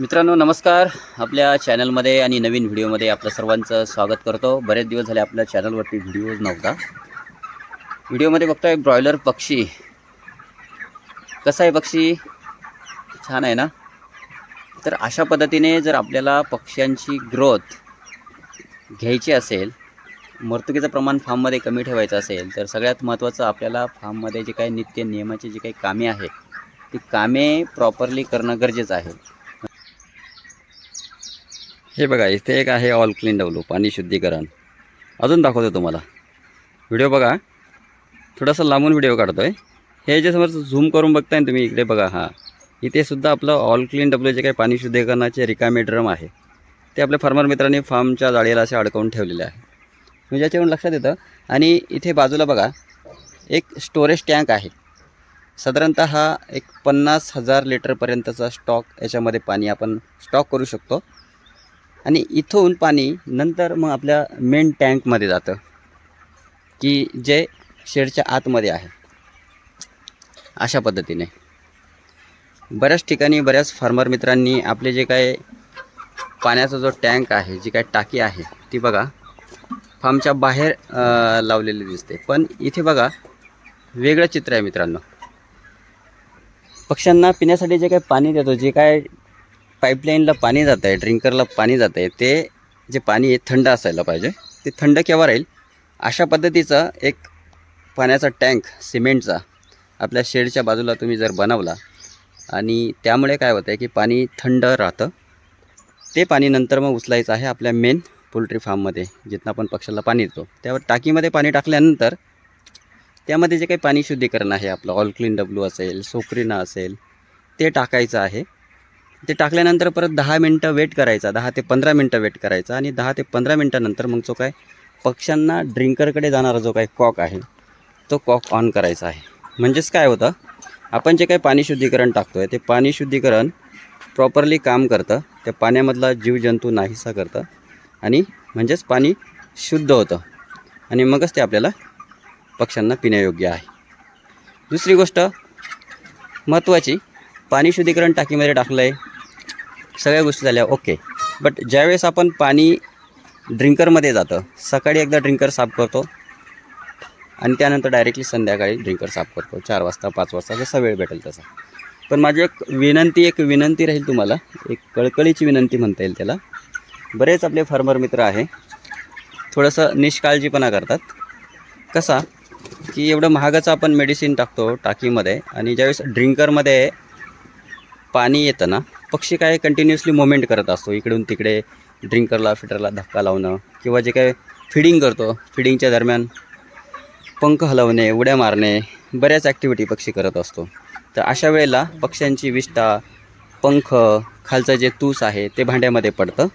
मित्रांनो नमस्कार. आपल्या चॅनलमध्ये आणि नवीन व्हिडिओमध्ये आपलं सर्वांचं स्वागत करतो. बरेच दिवस झाले आपल्या चॅनलवरती व्हिडिओज नव्हता. व्हिडिओमध्ये बघतोय ब्रॉयलर पक्षी. कसा आहे पक्षी? छान आहे ना? तर अशा पद्धतीने जर आपल्याला पक्ष्यांची ग्रोथ घ्यायची असेल मर्तुकीचं प्रमाण फार्ममध्ये कमी ठेवायचं असेल तर सगळ्यात महत्त्वाचं आपल्याला फार्ममध्ये जे काही नित्य नियमाची जी काही कामे आहेत ती कामे प्रॉपरली करणं गरजेचं आहे. हे बघा इथे एक आहे ऑल क्लीन डब्लू पाणी शुद्धीकरण. अजून दाखवतो तुम्हाला. व्हिडिओ बघा. थोडासा लांबून व्हिडिओ काढतो आहे हे जे समोर झूम करून बघताय ना तुम्ही इकडे बघा हां. इथे सुद्धा आपलं ऑल क्लीन डब्ल्यू जे काही पाणी शुद्धीकरणाचे रिकामे ड्रम आहे ते आपल्या फार्मर मित्रांनी फार्मच्या जाळीला असे अडकवून ठेवलेले आहे. म्हणजे याच्यावरून लक्षात येतं. आणि इथे बाजूला बघा एक स्टोरेज टँक आहे. साधारणतः हा एक पन्नास हजार लिटरपर्यंतचा स्टॉक याच्यामध्ये पाणी आपण स्टॉक करू शकतो. आणि इथून पाणी नंतर मग आपल्या मेन टँकमध्ये जातं की जे शेडच्या आतमध्ये आहे. अशा पद्धतीने. बऱ्याच ठिकाणी बऱ्याच फार्मर मित्रांनी आपले जे काय पाण्याचा जो टँक आहे जी काय टाकी आहे ती बघा फार्मच्या बाहेर लावलेली दिसते. पण इथे बघा वेगळं चित्र आहे मित्रांनो. पक्ष्यांना पिण्यासाठी जे काही पाणी देतो जे काय पाईपलाईनला पाणी जात आहे ड्रिंकरला पाणी जात आहे ते जे पाणी आहे थंड असायला पाहिजे. ते थंड केव्हा राहील? अशा पद्धतीचा एक पाण्याचा टँक सिमेंटचा आपल्या शेडच्या बाजूला तुम्ही जर बनवला आणि त्यामुळे काय होतं आहे की पाणी थंड राहतं. ते पाणी नंतर मग उचलायचं आहे आपल्या मेन पोल्ट्री फार्ममध्ये जिथं आपण पक्षाला पाणी देतो. त्यावर टाकीमध्ये पाणी टाकल्यानंतर त्यामध्ये जे काही पाणी शुद्धीकरण आहे आपलं ऑल क्लीन डब्ल्यू असेल सोक्रिना असेल ते टाकायचं आहे. ते टाकल्यानंतर परत दहा मिनटं वेट करायचा. दहा ते पंधरा मिनटं वेट करायचा आणि दहा ते पंधरा मिनटानंतर मग जो काय पक्ष्यांना ड्रिंकरकडे जाणारा जो काही कॉक आहे तो कॉक ऑन करायचा आहे. म्हणजेच काय होतं आपण जे काही पाणी शुद्धीकरण टाकतो आहे ते पाणी शुद्धीकरण प्रॉपरली काम करतं. त्या पाण्यामधला जीवजंतू नाहीसा करतं. आणि म्हणजेच पाणी शुद्ध होतं. आणि मगच ते आपल्याला पक्ष्यांना पिण्यायोग्य आहे. दुसरी गोष्ट महत्त्वाची पाणी शुद्धीकरण टाकीमध्ये टाकलं आहे सगळ्या गोष्टी झाल्या ओके बट ज्यावेळेस आपण पाणी ड्रिंकरमध्ये जातं सकाळी एकदा ड्रिंकर साफ करतो आणि त्यानंतर डायरेक्टली संध्याकाळी ड्रिंकर साफ करतो चार वाजता पाच वाजता जसा वेळ भेटेल तसा. पण माझी एक विनंती एक विनंती राहील तुम्हाला एक कळकळीची विनंती म्हणता येईल त्याला. बरेच आपले फार्मर मित्र आहे थोडंसं निष्काळजीपणा करतात. कसा की एवढं महागाचं आपण मेडिसिन टाकतो टाकीमध्ये आणि ज्यावेळेस ड्रिंकरमध्ये पाणी येतं ना पक्षी काय कंटिन्युअसली मुवमेंट करत असतो. इकडून तिकडे ड्रिंकरला फिटरला धक्का लावणं किंवा जे काय फिडिंग करतो. फिडिंगच्या दरम्यान पंख हलवणे उड्या मारणे बऱ्याच ॲक्टिव्हिटी पक्षी करत असतो. तर अशा वेळेला पक्ष्यांची विष्ठा पंख खालचं जे तूस आहे ते भांड्यामध्ये पडतं.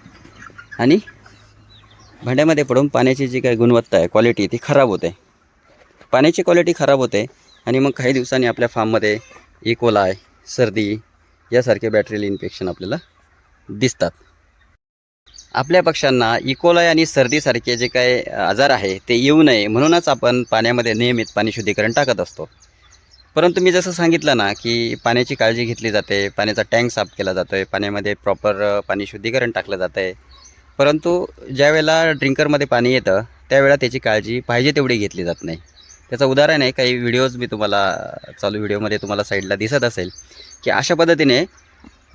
आणि भांड्यामध्ये पडून पाण्याची जी काही गुणवत्ता आहे क्वालिटी ती खराब होते. पाण्याची क्वालिटी खराब होते आणि मग काही दिवसांनी आपल्या फार्ममध्ये इकोलाय सर्दी यासारखे बॅटरील इन्फेक्शन आपल्याला दिसतात. आपल्या पक्ष्यांना इकोलाय आणि सर्दीसारखे जे काही आजार आहे ते येऊ नये म्हणूनच आपण पाण्यामध्ये नियमित पाणी शुद्धीकरण टाकत असतो. परंतु मी जसं सांगितलं ना की पाण्याची काळजी घेतली जाते पाण्याचा टँक साफ केला जातो आहे पाण्यामध्ये प्रॉपर पाणी शुद्धीकरण टाकलं जातं आहे परंतु ज्यावेळेला ड्रिंकरमध्ये पाणी येतं त्यावेळेला त्याची काळजी पाहिजे तेवढी घेतली जात नाही. त्याचं उदाहरण आहे काही व्हिडिओज मी तुम्हाला चालू व्हिडिओमध्ये तुम्हाला साईडला दिसत असेल की अशा पद्धतीने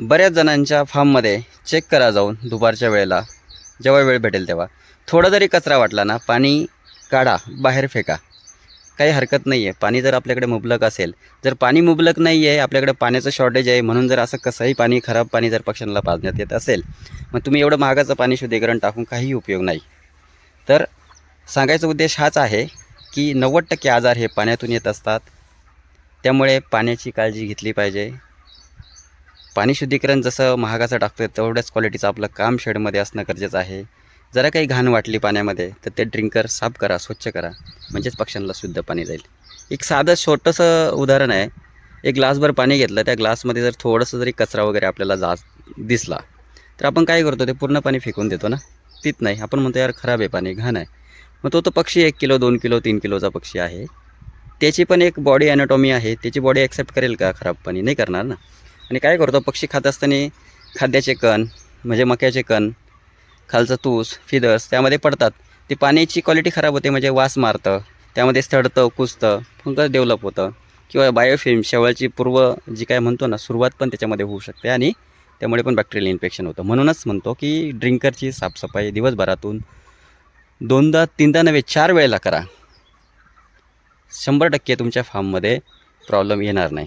बऱ्याच जणांच्या फार्ममध्ये चेक करा जाऊन दुपारच्या वेळेला जेव्हा वेळ भेटेल तेव्हा. थोडा जरी कचरा वाटला ना पाणी काढा बाहेर फेका. काही हरकत नाही आहे पाणी जर आपल्याकडे मुबलक असेल जर पाणी मुबलक नाही आहे आपल्याकडे पाण्याचं शॉर्टेज आहे म्हणून जर असं कसंही पाणी खराब पाणी जर पक्ष्यांना पाजण्यात येत असेल मग तुम्ही एवढं महागाचं पाणी शुद्धीकरण टाकून काही उपयोग नाही. तर सांगायचा उद्देश हाच आहे की नव्वद टक्के आजार हे पाण्यातून येत असतात. त्यामुळे पाण्याची काळजी घेतली पाहिजे. पाणी शुद्धीकरण जसं महागाचं टाकतं तेवढ्याच क्वालिटीचं आपलं काम शेडमध्ये असणं गरजेचं आहे. जरा काही घाण वाटली पाण्यामध्ये तर ते ड्रिंकर साफ करा स्वच्छ करा. म्हणजेच पक्ष्यांना शुद्ध पाणी जाईल. एक साधं छोटंसं उदाहरण आहे. एक ग्लासभर पाणी घेतलं त्या ग्लासमध्ये जर थोडंसं जरी कचरा वगैरे आपल्याला जा दिसला तर आपण काय करतो ते पूर्ण पाणी फेकून देतो ना? तीत नाही. आपण म्हणतो यार खराब आहे पाणी घाण आहे. मग तो तो पक्षी एक किलो दोन किलो तीन किलोचा पक्षी आहे. त्याची पण एक बॉडी ॲनाटॉमी आहे. त्याची बॉडी ॲक्सेप्ट करेल का? खराबपणे नाही करणार ना. आणि काय करतो? पक्षी खात असताना खाद्याचे कण म्हणजे मक्याचे कण खालचं तूस फिदर्स त्यामध्ये पडतात. ती पाण्याची क्वालिटी खराब होते म्हणजे वास मारतं. त्यामध्ये सडतं कुजतं फंगस डेव्हलप होतं. किंवा बायोफिल्म शेवळाची पूर्व जी काय म्हणतो ना सुरुवात पण त्याच्यामध्ये होऊ शकते. आणि त्यामुळे पण बॅक्टेरियल इन्फेक्शन होतं. म्हणूनच म्हणतो की ड्रिंकरची साफसफाई दिवसभरातून दोनदा तीनदा नव्हे चार वेळेला करा. शंभर टक्के तुमच्या फार्ममध्ये प्रॉब्लेम येणार नाही.